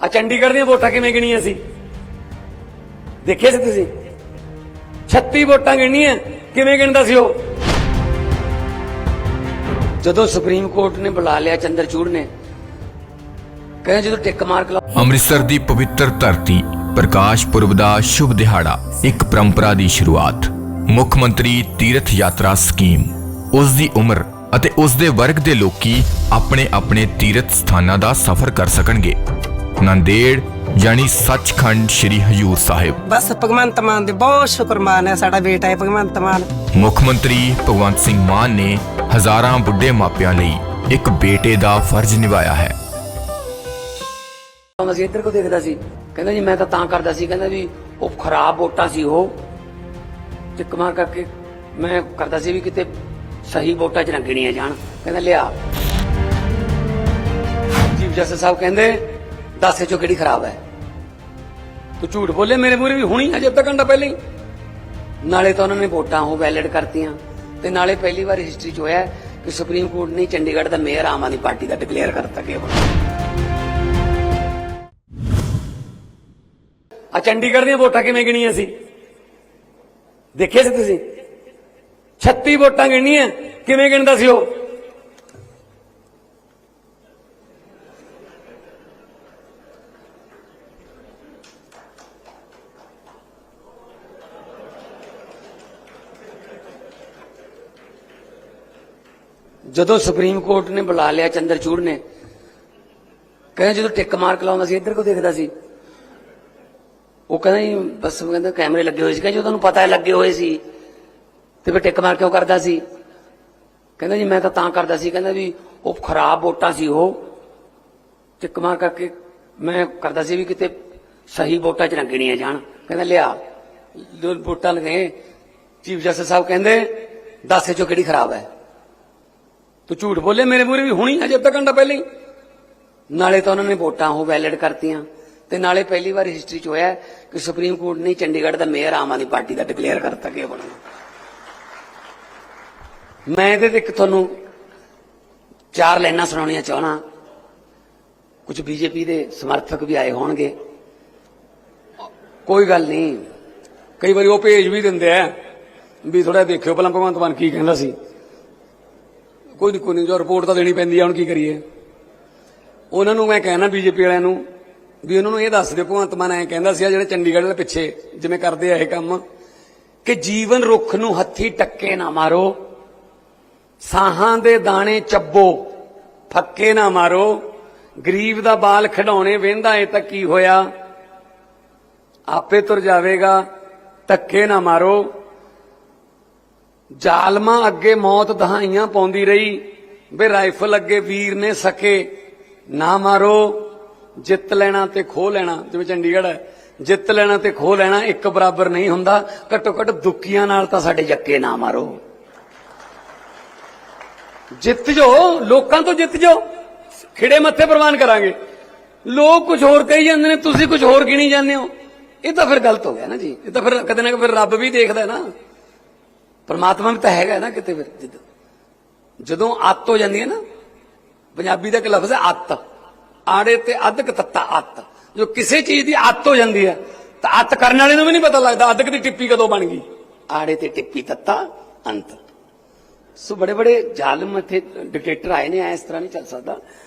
ਆ ਚੰਡੀਗੜ੍ਹ ਦੀਆਂ ਵੋਟਾਂ ਕਿਵੇਂ ਗਿਣੀਆਂ ਸੀ? ਦੇਖਿਆ ਸੀ ਤੁਸੀਂ? 36 ਵੋਟਾਂ ਗਿਣੀਆਂ ਕਿਵੇਂ ਗਿਣਦਾ ਸੀ ਉਹ? ਜਦੋਂ ਸੁਪਰੀਮ ਕੋਰਟ ਨੇ ਬੁਲਾ ਲਿਆ ਚੰਦਰਚੂੜ ਨੇ, ਕਹਿੰਦੇ ਜਦੋਂ ਟਿੱਕ ਮਾਰ ਕੇ ਅੰਮ੍ਰਿਤਸਰ ਦੀ ਪਵਿੱਤਰ ਧਰਤੀ, ਪ੍ਰਕਾਸ਼ ਪੁਰਬ ਦਾ ਸ਼ੁਭ ਦਿਹਾੜਾ, ਇੱਕ ਪਰੰਪਰਾ ਦੀ ਸ਼ੁਰੂਆਤ। ਮੁੱਖ ਮੰਤਰੀ ਤੀਰਥ ਯਾਤਰਾ ਸਕੀਮ। ਉਸ ਦੀ ਉਮਰ ਅਤੇ ਉਸ ਦੇ ਵਰਗ ਦੇ ਲੋਕੀ ਆਪਣੇ ਆਪਣੇ ਤੀਰਥ ਸਥਾਨਾਂ ਦਾ ਸਫ਼ਰ ਕਰ ਸਕਣਗੇ। ਨੰਦੇੜ ਯਾਨੀ ਸੱਚਖੰਡ ਸ੍ਰੀ ਹਜੂਰ ਸਾਹਿਬ। ਬਸ ਭਗਵੰਤ ਮਾਨ ਦੇ ਬਹੁਤ ਸ਼ੁਕਰਮਾਨ ਹੈ ਸਾਡਾ ਬੇਟਾ ਹੈ ਭਗਵੰਤ ਮਾਨ। ਮੁੱਖ ਮੰਤਰੀ ਭਗਵੰਤ ਸਿੰਘ ਮਾਨ ਨੇ ਹਜ਼ਾਰਾਂ ਬੁੱਢੇ ਮਾਪਿਆਂ ਲਈ ਇੱਕ ਬੇਟੇ ਦਾ ਫਰਜ਼ ਨਿਭਾਇਆ ਹੈ। ਸੀ ਇੱਧਰ ਕੋ ਦੇਖਦਾ ਸੀ। ਕਹਿੰਦਾ ਜੀ ਮੈਂ ਤਾਂ ਤਾਂ ਕਰਦਾ ਸੀ। ਕਹਿੰਦਾ ਵੀ ਉਹ ਖਰਾਬ ਵੋਟਾਂ ਸੀ ਉਹ। ਟਿੱਕ ਮਾਰ ਕਰਕੇ ਮੈਂ ਕਰਦਾ ਸੀ ਵੀ ਕਿਤੇ ਸਹੀ ਵੋਟਾਂ ਚ ਨਾ ਗਿਣੀਆਂ ਜਾਣ। ਕਹਿੰਦਾ ਲਿਆ। ਚੀਫ ਜਸਟਿਸ ਸਾਹਿਬ ਕਹਿੰਦੇ ਦੱਸੇ ਚੋ ਕਿਹੜੀ ਖਰਾਬ ਹੈ? ਤੂੰ ਝੂਠ ਬੋਲੇ, ਮੇਰੇ ਮੂਹਰੇ ਵੀ ਹੁਣੀ ਅਜੇ ਅੱਧਾ ਘੰਟਾ ਪਹਿਲਾਂ ਹੀ। ਨਾਲੇ ਤਾਂ ਉਹਨਾਂ ਨੇ ਵੋਟਾਂ ਉਹ ਵੈਲਿਡ ਕਰਤੀਆਂ। ਤੇ ਨਾਲੇ ਪਹਿਲੀ ਵਾਰ ਹਿਸਟਰੀ 'ਚ ਹੋਇਆ ਕਿ ਸੁਪਰੀਮ ਕੋਰਟ ਨੇ ਚੰਡੀਗੜ੍ਹ ਦਾ ਮੇਅਰ ਆਮ ਆਦਮੀ ਪਾਰਟੀ ਦਾ ਡਿਕਲੇਅਰ ਕਰਤਾ ਕਿ ਆ ਚੰਡੀਗੜ੍ਹ ਦੀਆਂ ਵੋਟਾਂ ਕਿਵੇਂ ਗਿਣੀਆਂ ਸੀ? ਦੇਖਿਆ ਸੀ ਤੁਸੀਂ? 36 ਵੋਟਾਂ ਗਿਣੀਆਂ ਕਿਵੇਂ ਗਿਣਦਾ ਸੀ ਉਹ? ਜਦੋਂ ਸੁਪਰੀਮ ਕੋਰਟ ਨੇ ਬੁਲਾ ਲਿਆ ਚੰਦਰਚੂੜ ਨੇ, ਕਹਿੰਦੇ ਜਦੋਂ ਟਿੱਕ ਮਾਰਕ ਲਾਉਂਦਾ ਸੀ, ਇੱਧਰ ਕੋ ਦੇਖਦਾ ਸੀ? ਉਹ ਕਹਿੰਦਾ ਜੀ, ਬਸ ਉਹ ਕਹਿੰਦਾ ਕੈਮਰੇ ਲੱਗੇ ਹੋਏ ਸੀ, ਕਹਿੰਦਾ ਜਦੋਂ ਤੁਹਾਨੂੰ ਪਤਾ ਹੈ ਲੱਗੇ ਹੋਏ ਸੀ ਤੇ ਫਿਰ ਟਿੱਕ ਮਾਰ ਕਿਉਂ ਕਰਦਾ ਸੀ। ਕਹਿੰਦਾ ਜੀ ਮੈਂ ਤਾਂ ਤਾਂ ਕਰਦਾ ਸੀ, ਕਹਿੰਦਾ ਵੀ ਉਹ ਖਰਾਬ ਵੋਟਾਂ ਸੀ ਉਹ। ਟਿੱਕ ਮਾਰ ਕਰਕੇ ਮੈਂ ਕਰਦਾ ਸੀ ਵੀ ਕਿਤੇ ਸਹੀ ਵੋਟਾਂ ਚ ਨਾ ਗਿਣੀਆਂ ਜਾਣ। ਕਹਿੰਦਾ ਲਿਆ ਵੋਟਾਂ ਲਗੇ, ਚੀਫ ਜਸਟਿਸ ਸਾਹਿਬ ਕਹਿੰਦੇ, ਦੱਸੇ ਚੋ ਕਿਹੜੀ ਖਰਾਬ ਹੈ? ਤੂੰ ਝੂਠ ਬੋਲੇ, ਮੇਰੇ ਮੂਹਰੇ ਵੀ ਹੁਣੀ ਅਜੇ ਅੱਧਾ ਘੰਟਾ ਪਹਿਲਾਂ ਹੀ। ਨਾਲੇ ਤਾਂ ਉਹਨਾਂ ਨੇ ਵੋਟਾਂ ਉਹ ਵੈਲਿਡ ਕਰਤੀਆਂ। ਤੇ ਨਾਲੇ ਪਹਿਲੀ ਵਾਰ ਹਿਸਟਰੀ 'ਚ ਹੋਇਆ ਕਿ ਸੁਪਰੀਮ ਕੋਰਟ ਨੇ ਚੰਡੀਗੜ੍ਹ ਦਾ ਮੇਅਰ ਆਮ ਆਦਮੀ ਪਾਰਟੀ ਦਾ ਡਿਕਲੇਅਰ ਕਰਤਾ ਕਿ ਇਹ ਮੈਂ ਇਹਦੇ ਤੇ ਇੱਕ ਤੁਹਾਨੂੰ ਚਾਰ ਲਾਈਨਾਂ ਸੁਣਾਉਣੀਆਂ ਚਾਹਣਾ ਕੁਝ ਬੀਜੇਪੀ ਦੇ ਸਮਰਥਕ ਵੀ ਆਏ ਹੋਣਗੇ। ਕੋਈ ਗੱਲ ਨਹੀਂ। ਕਈ ਵਾਰੀ ਉਹ ਭੇਜ ਵੀ ਦਿੰਦੇ ਆ ਵੀ ਥੋੜਾ ਦੇਖਿਓ ਪਹਿਲਾਂ ਭਗਵੰਤ ਮਾਨ ਕੀ ਕਹਿੰਦਾ ਸੀ। ਕੋਈ ਨਹੀਂ ਕੋਈ ਨਹੀਂ ਜੋ ਰਿਪੋਰਟ ਤਾਂ ਦੇਣੀ ਪੈਂਦੀ ਆ, ਹੁਣ ਕੀ ਕਰੀਏ? ਉਹਨਾਂ ਨੂੰ ਮੈਂ ਕਹਿਣਾ ਬੀਜੇਪੀ ਵਾਲਿਆਂ ਨੂੰ ਵੀ ਉਹਨਾਂ ਨੂੰ ਇਹ ਦੱਸ ਦਿਓ, ਭਗਵੰਤ ਮਾਨ ਐਂ ਕਹਿੰਦਾ ਸੀ ਜਿਹੜੇ ਚੰਡੀਗੜ੍ਹ ਦੇ ਪਿੱਛੇ ਜਿਵੇਂ ਕਰਦੇ ਆ ਇਹ ਕੰਮ, ਕਿ ਜੀਵਨ ਰੁੱਖ ਨੂੰ ਹੱਥੀ ਟੱਕੇ ਨਾ ਮਾਰੋ, ਸਾਹਾਂ ਦੇ ਦਾਣੇ ਚੱਬੋ, ਫੱਕੇ ਨਾ ਮਾਰੋ, ਗਰੀਬ ਦਾ ਬਾਲ ਖਿਡਾਉਣੇ ਵੇਂਦਾ ਏ ਤਾਂ ਕੀ ਹੋਇਆ? ਆਪੇ ਤੁਰ ਜਾਵੇਗਾ, ਧੱਕੇ ਨਾ ਮਾਰੋ। ਜ਼ਾਲਮਾਂ ਅੱਗੇ ਮੌਤ ਦਹਾਈਆਂ ਪਾਉਂਦੀ ਰਹੀ। ਵੇ ਰਾਈਫਲ ਅੱਗੇ ਵੀਰ ਨੇ ਸਕੇ। ਨਾ ਮਾਰੋ, ਜਿੱਤ ਲੈਣਾ ਤੇ ਖੋ ਲੈਣਾ। ਜਿਵੇਂ ਚੰਡੀਗੜ੍ਹ ਹੈ, ਜਿੱਤ ਲੈਣਾ ਤੇ ਖੋ ਲੈਣਾ ਇੱਕ ਬਰਾਬਰ ਨਹੀਂ ਹੁੰਦਾ। ਘੱਟੋ ਘੱਟ ਦੁੱਕੀਆਂ ਨਾਲ ਤਾਂ ਸਾਡੇ ਜੱਕੇ ਨਾ ਮਾਰੋ। ਜਿੱਤ ਜੋ, ਲੋਕਾਂ ਤੋਂ ਜਿੱਤ ਜੋ। ਖਿੜੇ ਮੱਥੇ ਪ੍ਰਵਾਨ ਕਰਾਂਗੇ। ਲੋਕ ਕੁਝ ਹੋਰ ਕਹੀ ਜਾਂਦੇ ਨੇ, ਤੁਸੀਂ ਕੁਝ ਹੋਰ ਗਿਣੀ ਜਾਂਦੇ ਹੋ। ਇਹ ਤਾਂ ਫਿਰ ਗਲਤ ਹੋ ਗਿਆ ਨਾ ਜੀ। ਇਹ ਤਾਂ ਫਿਰ ਕਦੇ ਨਾ ਕਦੇ ਫਿਰ ਰੱਬ ਵੀ ਦੇਖਦਾ ਹੈ ਨਾ। ਪਰਮਾਤਮਾ ਵੀ ਤਾਂ ਹੈਗਾ ਨਾ ਕਿਤੇ ਫਿਰ ਜਦੋਂ। ਅੱਤ ਹੋ ਜਾਂਦੀ ਹੈ ਨਾ, ਪੰਜਾਬੀ ਦਾ ਇੱਕ ਲਫ਼ਜ਼ ਹੈ ਅੱਤ। ਆੜੇ ਤੇ ਅੱਧਕ ਤੱਤਾ ਅੱਤ। ਜੋ ਕਿਸੇ ਚੀਜ਼ ਦੀ ਅੱਤ ਹੋ ਜਾਂਦੀ ਹੈ, ਤਾਂ ਅੱਤ ਕਰਨ ਵਾਲੇ ਨੂੰ ਵੀ ਨਹੀਂ ਪਤਾ ਲੱਗਦਾ ਅੱਧਕ ਦੀ ਟਿੱਪੀ ਕਦੋਂ ਬਣ ਗਈ। ਆੜੇ ਤੇ ਟਿੱਪੀ ਤੱਤਾ ਅੰਤ। ਸੋ ਬੜੇ ਬੜੇ ਜ਼ਾਲਮ ਇੱਥੇ ਡਿਕਟੇਟਰ ਆਏ ਨੇ, ਐ ਇਸ ਤਰ੍ਹਾਂ ਨਹੀਂ ਚੱਲ ਸਕਦਾ।